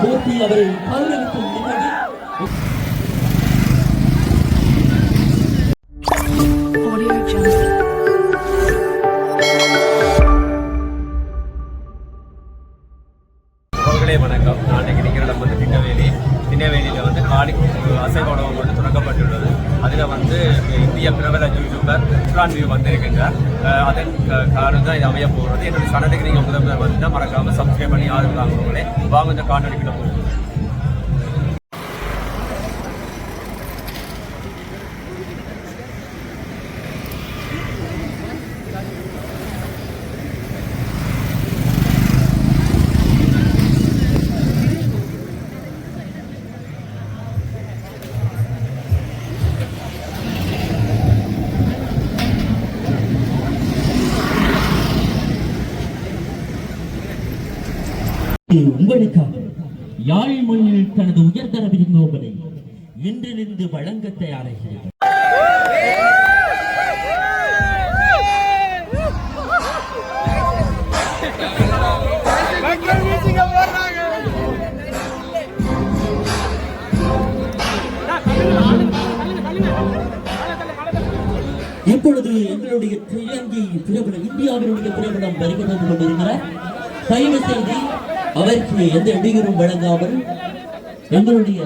போற்றி அவரை கௌரவிக்கும் நிகழ்வு வந்து காலி அசைவ உணவு தொடங்கப்பட்டுள்ளது. அதில் வந்து இந்திய பிரபல யூடியூபர் இஸ்லான் வியூ வந்திருக்கின்றார். அதன் காரணம் தான் இது அமைய போகிறது. என்னுடைய சனதுக்கு நீங்கள் முதல்ல வந்து மறக்காமல் சப்ஸ்கிரைப் பண்ணி ஆதரவு தாங்குவங்களே வாங்க இந்த காணொலிக்குள்ள போகும் உங்களுக்காக யாழ் மொழியில் தனது உயர்தர விருந்தோம்பலை இன்றிலிருந்து வழங்க தயாராகிறது இப்பொழுது எங்களுடைய இலங்கை திரைப்படம் இந்தியாவினுடைய திரைப்படம் வருகை தந்து கொண்டிருக்கிறார். தயவு செய்து அவருக்கு எந்த இடையூறும் வழங்காமல் எங்களுடைய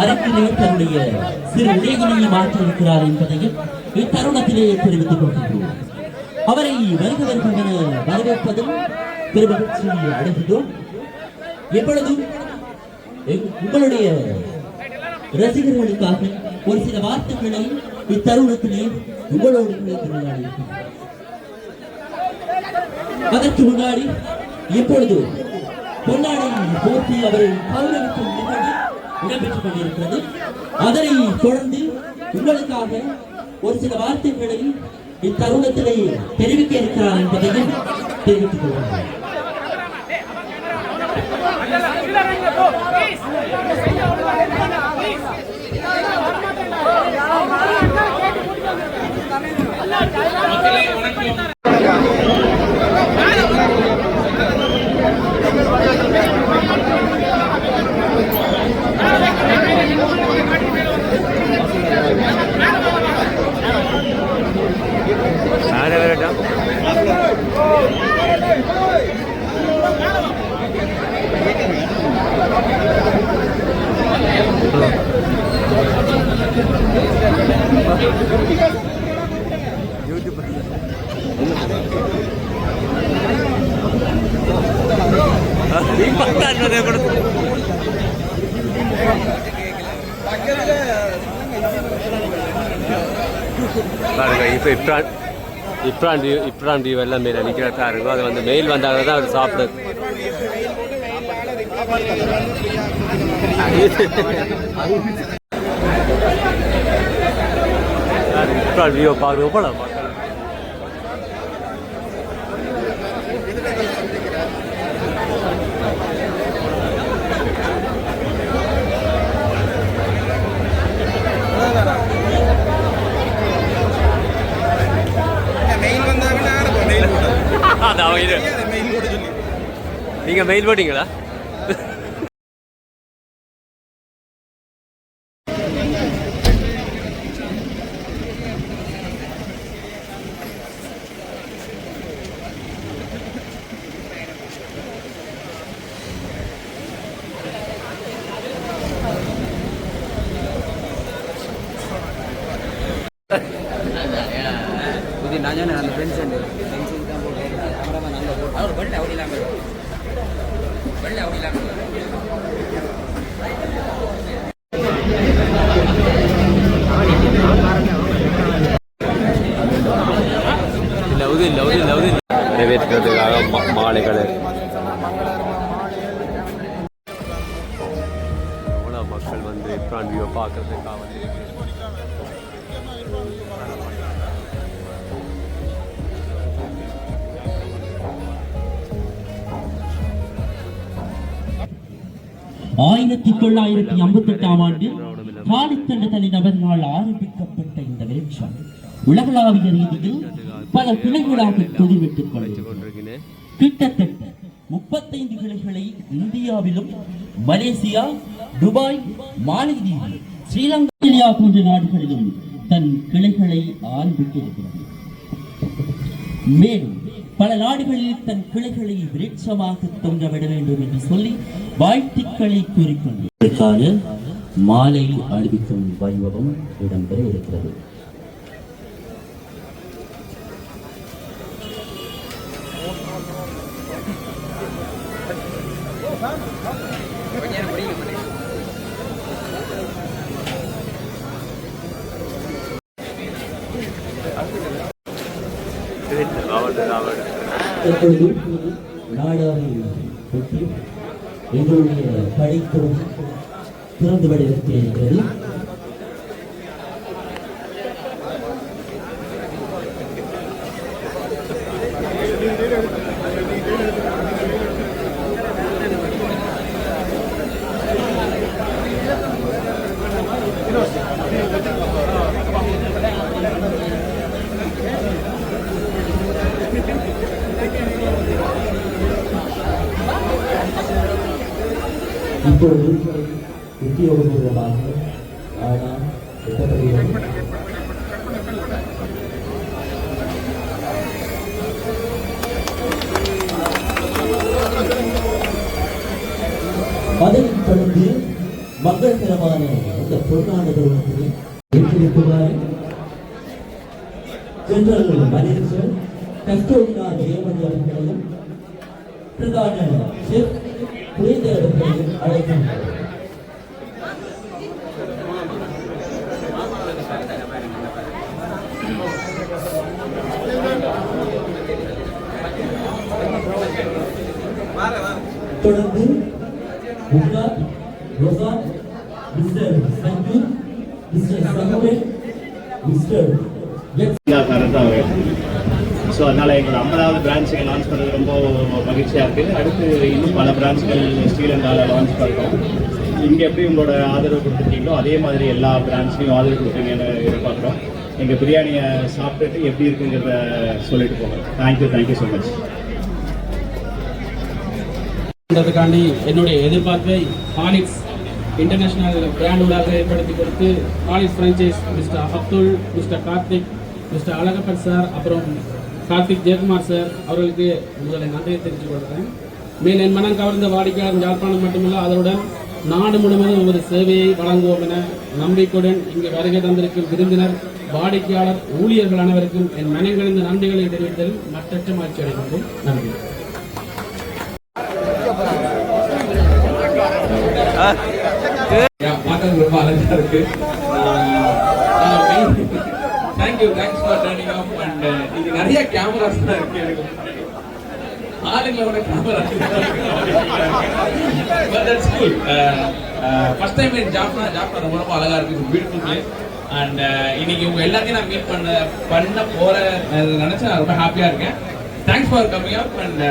அரங்கிலே தன்னுடைய சிறு உடைகளையும் மாற்றியிருக்கிறார் என்பதையும் இத்தருணத்திலே தெரிவித்துக் கொள்கின்றோம். அவரை வருக என வரவேற்பதும் பெருமகிழ்ச்சி அடைகின்றோம். எப்பொழுதும் உங்களுடைய ரசிகர்களுக்காக ஒரு சில வார்த்தைகளை இத்தருணத்திலே உங்களோடு திருநாடி அதற்கு முன்னாடி இப்பொழுது பொன்னாடை போட்டி அவரை கௌரவிக்கும் நிகழ்ச்சி இடம்பெற்றுக் கொண்டிருக்கிறது. அதனை தொடர்ந்து உங்களுக்காக ஒரு சில வார்த்தைகளை இத்தருணத்திலே தெரிவிக்க இருக்கிறார் என்பதையும் தெரிவித்துக் கொள்கிறேன். வணக்கம் பாருங்க இப்போ இப்ரான் இப்ரான் டியூ இப்ரான் டியூ எல்லாம் மேலே நிற்கிறதா இருக்கும் அது வந்து மெயில் வந்தாங்க தான் அது சாப்பிடுது இப்ரான் வியூ பார்க்க போல மக்கள் மெயில் வந்தாங்கன்னா ஆரம்பம் மெயில் போட்டது அது அவங்க இது மெயில் போட சொல்லி நீங்கள் மெயில் போட்டீங்களா நல்ல போட்டு அவர் வெள்ளை அப்படி இல்லாமல் வெள்ளை இல்லாமல் மாலைகள். மக்கள் வந்து இப்ரான் வியூவை பார்க்கறதுக்காக வந்து ஆயிரத்தி தொள்ளாயிரத்தி ஐம்பத்தி எட்டாம் ஆண்டு காலித்தண்ட தனிநபர்களால் ஆரம்பிக்கப்பட்ட இந்த விருட்சம் உலகளாவிய ரீதியில் பல கிளைகளாக தொழில்விட்டுக் கொண்டிருக்கிறது கிட்டத்தட்ட முப்பத்தைந்து கிளைகளை இந்தியாவிலும் மலேசியா துபாய் மாலைதீவு ஸ்ரீலங்கா இந்தியா போன்ற நாடுகளிலும் தன் கிளைகளை ஆரம்பித்திருக்கிறது மேலும் பல நாடுகளில் தன் கிளைகளை விருட்சமாக தொங்க விட வேண்டும் என்று சொல்லி வாழ்த்துக்களை கூறிக்கொண்டு மாலை அறிவிக்கும் வைபவம் இடம்பெற இருக்கிறது Thank you. படிக்க நாடாவை எங்களுடைய படைத்துறை திறந்து விட இருக்கிறது. இப்பொழுது உத்தியோகபூர்வமாக ஆனால் எட்டப்படுகிறது அதைத் தொடர்ந்து மங்களகரமான இந்த பொருளாதார தருணத்தை ஏற்றிருக்கிறார் ஜெனரல் மேனேஜர் கஸ்டோடினா தேவன் அவர்களையும் பிரதான செஃப் புரிந்த அவர்களையும் அழைக்கின்றனர் தொடர்ந்து முன்னாள் Roshan mister Sanju mister Samuel mister X so அதனால் எங்களோட ஐம்பதாவது பிரான்ச்சை லான்ச் பண்ணுறது ரொம்ப மகிழ்ச்சியாக இருக்குது அடுத்து இன்னும் பல பிரான்ச்சுகள் ஸ்ரீலங்காவில் லான்ச் பண்ணுறோம் இங்கே எப்படி உங்களோட ஆதரவு கொடுத்துருக்கீங்களோ அதே மாதிரி எல்லா பிரான்ச்லையும் ஆதரவு கொடுத்துருங்கன்னு எதிர்பார்க்குறோம். எங்கள் பிரியாணியை சாப்பிட்டுட்டு எப்படி இருக்குங்கிறத சொல்லிட்டு போங்க. Thank you thank you so much பண்ணுறதுக்காண்டி என்னுடைய எதிர்பார்ப்பை ஹாலிக்ஸ் இன்டர்நேஷனல் பிராண்ட் ஏற்படுத்தி கொடுத்து Horlicks franchise mister Abdul mister Karthik mister Alagappan sir அப்புறம் கார்த்திக் ஜெயக்குமார் சார் அவர்களுக்கு முதலில் நன்றியை தெரிவித்துக் கொள்கிறேன். மேல் என் மனம் கவர்ந்த வாடிக்கையாளர் யாழ்ப்பாணம் மட்டுமல்ல அதனுடன் நாடு முழுவதும் நமது சேவையை வழங்குவோம் என நம்பிக்கையுடன் இங்கு வருகை தந்திருக்கும் விருந்தினர் வாடிக்கையாளர் ஊழியர்கள் அனைவருக்கும் என் மனங்களிந்த நன்றிகளை தெரிவித்ததில் மற்றற்ற மகிழ்ச்சி அடைகின்றோம். நன்றி. பார்க்கறது ரொம்ப அழகா இருக்கு. Thank you thanks for turning off and இது நிறைய கேமராஸ் தான் இருக்கு எனக்கு. ஆளுங்களோட camera but that's cool first time in Jaffna Jaffna ரொம்ப ரொம்ப அழகா இருக்கு. பியூட்டிஃபுல் பிளேஸ் அண்ட் இன்னைக்கு உங்க எல்லாத்தையும் நான் மீட் பண்ண பண்ண போற நினைச்சு நான் ரொம்ப ஹாப்பியா இருக்கேன். Thanks for coming up and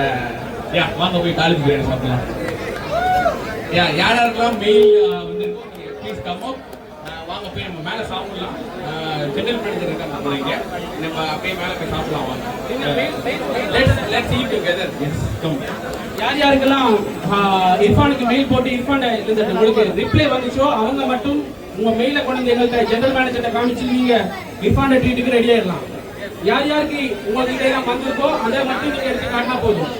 yeah வாங்க போய் காலேஜ் பிரியாணி சாப்பிடலாம். யா யார் யாருக்கெல்லாம் மெயில் uh, வந்து ப்ளீஸ் கம் அப் வாங்க போய் நம்ம மேலே சாப்பிடலாம். ஜெனரல் மேனேஜர் இருக்காங்க நம்ம இங்க நம்ம அப்படியே மேல போய் சாப்பிடலாம் வாங்க let's eat together yes come யார் யாருக்கெல்லாம் இர்ஃபானுக்கு மெயில் போட்டு இர்ஃபான் உங்களுக்கு ரிப்ளை வந்துச்சோ அவங்க மட்டும் உங்க மெயில கொண்டு வந்து எங்கள்கிட்ட ஜெனரல் மேனேஜர்கிட்ட காமிச்சு நீங்க இர்ஃபான் ட்ரீட்டுக்கு ரெடி ஆயிடலாம் யார் யாருக்கு உங்ககிட்ட எல்லாம் வந்திருக்கோ அதை மட்டும் நீங்க எடுத்து காட்டினா போதும்.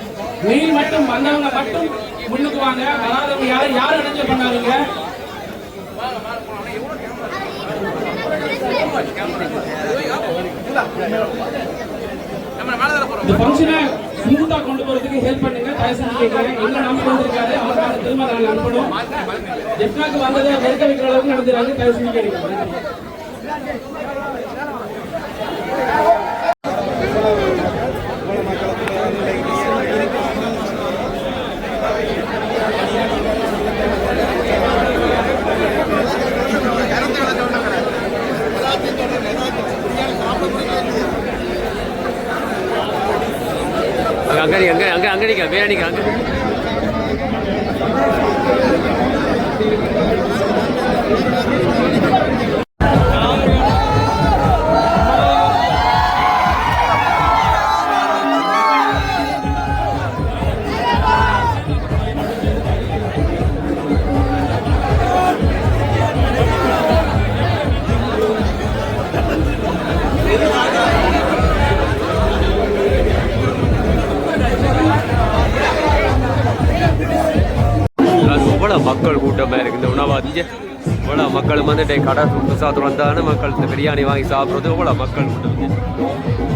மெயில் மட்டும் வந்தவங்க மட்டும் முன்னுக்கு வாங்க. வராதவங்க யார் யார் அடைஞ்ச பண்ணாதீங்க. இந்த ஃபங்க்ஷனை ஸ்மூத்தா கொண்டு போறதுக்கு ஹெல்ப் பண்ணுங்க. தயவு செஞ்சு கேட்கிறேன் எங்க நம்பி வந்திருக்காரு. அவருக்கான திரும்ப நாங்கள் அனுப்பணும். ஜெஃப்னாக்கு வந்ததை வெறுக்க வைக்கிற அளவுக்கு நடந்துறாங்க தயவு செஞ்சு அங்க. இந்த இங்கே. இவ்வளோ மக்கள் வந்துட்டு கடை சுற்று சாப்பிட்டு வந்தாலும் மக்கள் இந்த பிரியாணி வாங்கி சாப்பிட்றது. இவ்வளோ மக்கள் மட்டும்